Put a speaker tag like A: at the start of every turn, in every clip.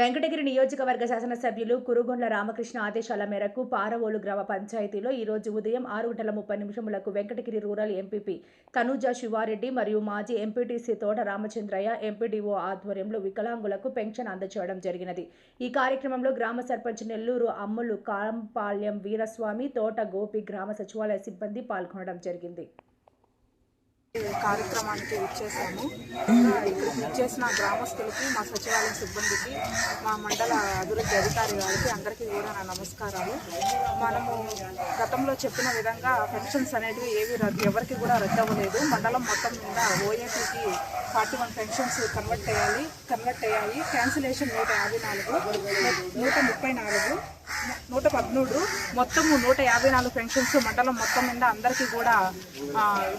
A: వెంకటగిరి నియోజకవర్గ శాసనసభ్యులు కురుగొండ్ల రామకృష్ణ ఆదేశాల మేరకు పారవోలు గ్రామ పంచాయతీలో ఈ రోజు ఉదయం ఆరు గంటల ముప్పై నిమిషములకు వెంకటగిరి రూరల్ ఎంపీపీ తనూజ శివారెడ్డి మరియు మాజీ ఎంపీటీసీ తోట రామచంద్రయ్య ఎంపీడీఓ ఆధ్వర్యంలో వికలాంగులకు పెన్షన్ అందచేయడం జరిగినది. ఈ కార్యక్రమంలో గ్రామ సర్పంచ్ నెల్లూరు అమ్ములు కాంపాళ్యం వీరస్వామి తోట గోపి గ్రామ సచివాలయ సిబ్బంది పాల్గొనడం జరిగింది.
B: కార్యక్రమానికి ఇచ్చేసాము ఇక్కడికి ఇచ్చేసిన గ్రామస్తులకి మా సచివాలయం సిబ్బందికి మా మండల అభివృద్ధి అధికారి గారికి అందరికీ కూడా నా నమస్కారాలు. మనము గతంలో చెప్పిన విధంగా పెన్షన్స్ అనేటివి ఏవి రద్దు ఎవరికి కూడా రద్దు అవ్వలేదు మండలం మొత్తం మీద ఓఏపీకి ఫార్టీ వన్ పెన్షన్స్ కన్వర్ట్ అయ్యాలి కన్వర్ట్ అయ్యాయి. క్యాన్సిలేషన్ నూట యాభై నాలుగు నూట ముప్పై నాలుగు. నూట పద్మూడు మొత్తము నూట యాభై నాలుగు పెన్షన్స్ మండలం మొత్తం మీద అందరికీ కూడా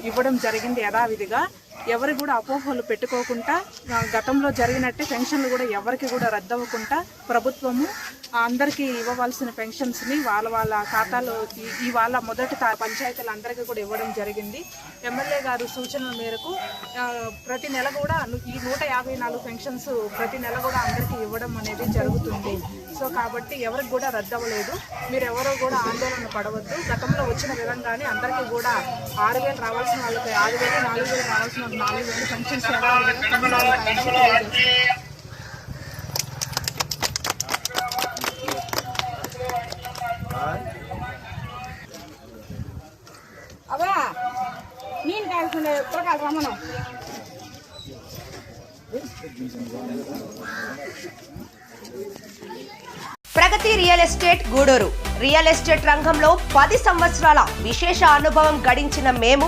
B: ఇవ్వడం జరిగింది యథావిధిగా. ఎవరు కూడా అపోహలు పెట్టుకోకుండా గతంలో జరిగినట్టే పెన్షన్లు కూడా ఎవరికి కూడా రద్దవ్వకుండా ప్రభుత్వము అందరికీ ఇవ్వవలసిన పెన్షన్స్ని వాళ్ళ వాళ్ళ ఖాతాలో ఈ- వాళ్ళ మొదటి తా- పంచాయతీలందరికీ కూడా ఇవ్వడం జరిగింది. ఎమ్మెల్యే గారు సూచనల మేరకు ప్రతి నెల కూడా ఈ నూట యాభై నాలుగు పెన్షన్స్ ప్రతి నెల కూడా అందరికీ ఇవ్వడం అనేది జరుగుతుంది. సో కాబట్టి ఎవరికి కూడా రద్దవ్వలేదు. మీరు ఎవరో కూడా ఆందోళన పడవద్దు. గతంలో వచ్చిన విధంగానే అందరికీ కూడా ఆరు వేలు రావాల్సిన వాళ్ళకి ఆరు వేలు నాలుగు వేలు రావాల్సిన
C: నేను కాల్చుండే ఎప్పుడు మనం
D: Pragati real estate Gudur. Real estate రంగంలో పది సంవత్సరాల విశేష అనుభవం గడించిన మేము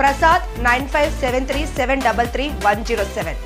D: Prasad nine five seven three seven double three one zero seven.